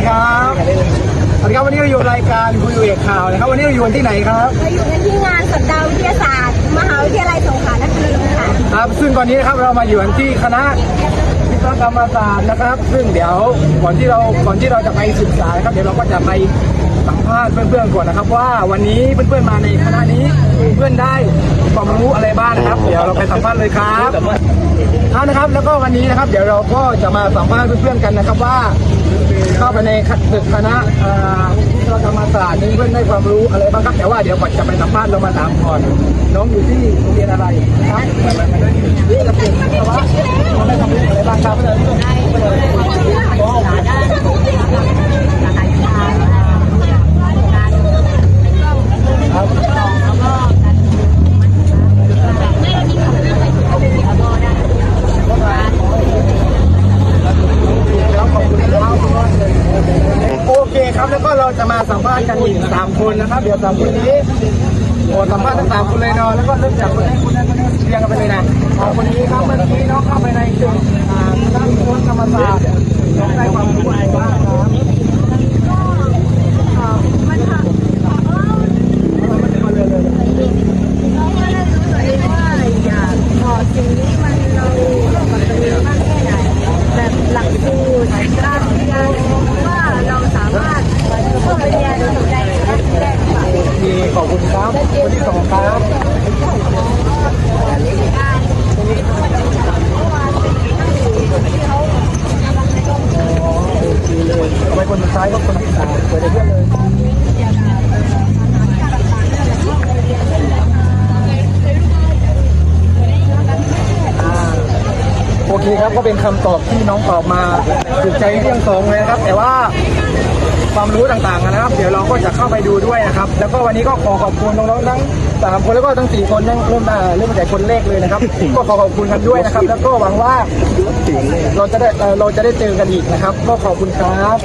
ดีครับสวัสดีครับวันนี้เราอยู่รายการคุยเอกข่าวนะครับวันนี้เราอยู่กันที่ไหนครับเราอยู่กันที่งานสัปดาห์วิทยาศาสตร์ มหาวิทยาลัยสงขลานครินทร์ค่ะครับ ซึ่งตอนนี้นะครับเรามาอยู่กันที่คณะวิศวกรรมศาสตร์นะครับ ซึ่งเดี๋ยวก่อนที่เราก่อนที่เราจะไปศึกษานะครับเดี๋ยวเราก็จะไปสัมภาษณ์เพื่อนๆก่อนนะครับ ว่าวันนี้เพื่อนๆมาในคณะนี้เพื่อนได้ความรู้อะไรบ้างนะครับ เดี๋ยวเราไปสัมภาษณ์เลยครับเอานะครับแล้วก็วันนี้นะครับ เดี๋ยวเราก็จะมาสัมภาษณ์เพื่อนๆกันนะครับว่า เข้าไปในตึกคณะเอ่อวิศวกรรมศาสตร์นี่เพื่อนได้ความรู้อะไรบ้างครับแต่ว่าเดี๋ยวก่อนจะไปสัมภาษณ์เรามาถามก่อน น้องอยู่ที่โรงเรียนอะไรครับเป็นวิศวะน้องได้ความรู้อะไรบ้างครับครับครับขอบคุณครับโอเคครับแล้วก็เรา จะมาสัมภาษณ์กันอีกสามคนนะครับ เดี๋ยวสามคนนี้โอ้สัมภาษณ์ทั้งสามคนเลยเนาะแล้วก็เริ่มจากคนแรกคนนั้นคนนี้เรียงกันไปเลยนะสามคนนี้ครับเมื่อกี้น้องเข้าไปในจุดอ่าคณะวิศวกรรมศาสตร์น้องได้ความรู้อะไรบ้างครับ มันทำเราก็ได้รู้ตัวเองว่าอยากพอสิ่งนี้มันเราเราแบบตรงนี้มากแค่ไหน แบบหลักสูตรการเรียนว่าเราสามารถเข้าไปเรียนได้ได้ค่ะ โอเคขอบ คุณครับคนที่สองครับโอเคเลยเอาไปคนสุดท้ายก็คนที่สามเปิดได้เพื่อนเลยโอเคครับก็เป็นคำตอบที่น้องตอบมาถูกใจเรื่องสองเลยครับ แต่ว่า ความรู้ต่างๆนะครับ เดี๋ยวเราก็จะเข้าไปดูด้วยนะครับ แล้วก็วันนี้ก็ขอขอบคุณน้องๆทั้งสามคนแล้วก็ทั้งสี่คนยังเริ่มมาเริ่มตั้งแต่คนแรกเลยนะครับ ก็ขอขอบคุณกันด้วยนะครับ แล้วก็หวังว่าเราจะได้เราจะได้เจอกันอีกนะครับ ก็ขอบคุณครับ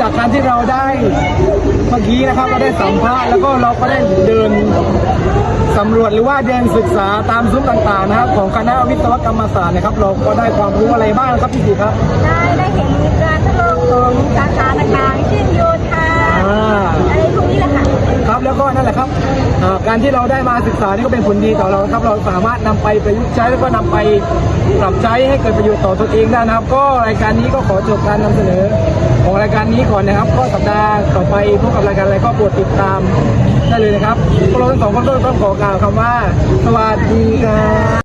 จากการที่เราได้เมื่อกี้นะครับเราได้สัมภาษณ์แล้วก็เราก็ได้เดินสำรวจหรือว่าเดินศึกษาตามซุ้มต่างๆนะครับ ของคณะวิศวกรรมศาสตร์นะครับ เราก็ได้ความรู้อะไรบ้างครับพี่สีครับ ได้ได้เห็นการทดลองของสาขาต่างๆเช่นโยธาอ่าอะไรพวกนี้แหละค่ะครับแล้วก็นั่นแหละครับอ่าการที่เราได้มาศึกษานี่ก็เป็นผลดีต่อเราครับ เราสามารถนำไปประยุกต์ใช้แล้วก็นำไปปรับใช้ให้เกิดประโยชน์ต่อตนเองได้นะครับ ก็รายการนี้ก็ขอจบการนำเสนอ ของรายการนี้ก่อนนะครับ ก็สัปดาห์ต่อไปพบกับรายการอะไรก็โปรดติดตามได้เลยนะครับพวกเราทั้งสองคนก็ต้องขอกล่าวคำว่า สวัสดีครับ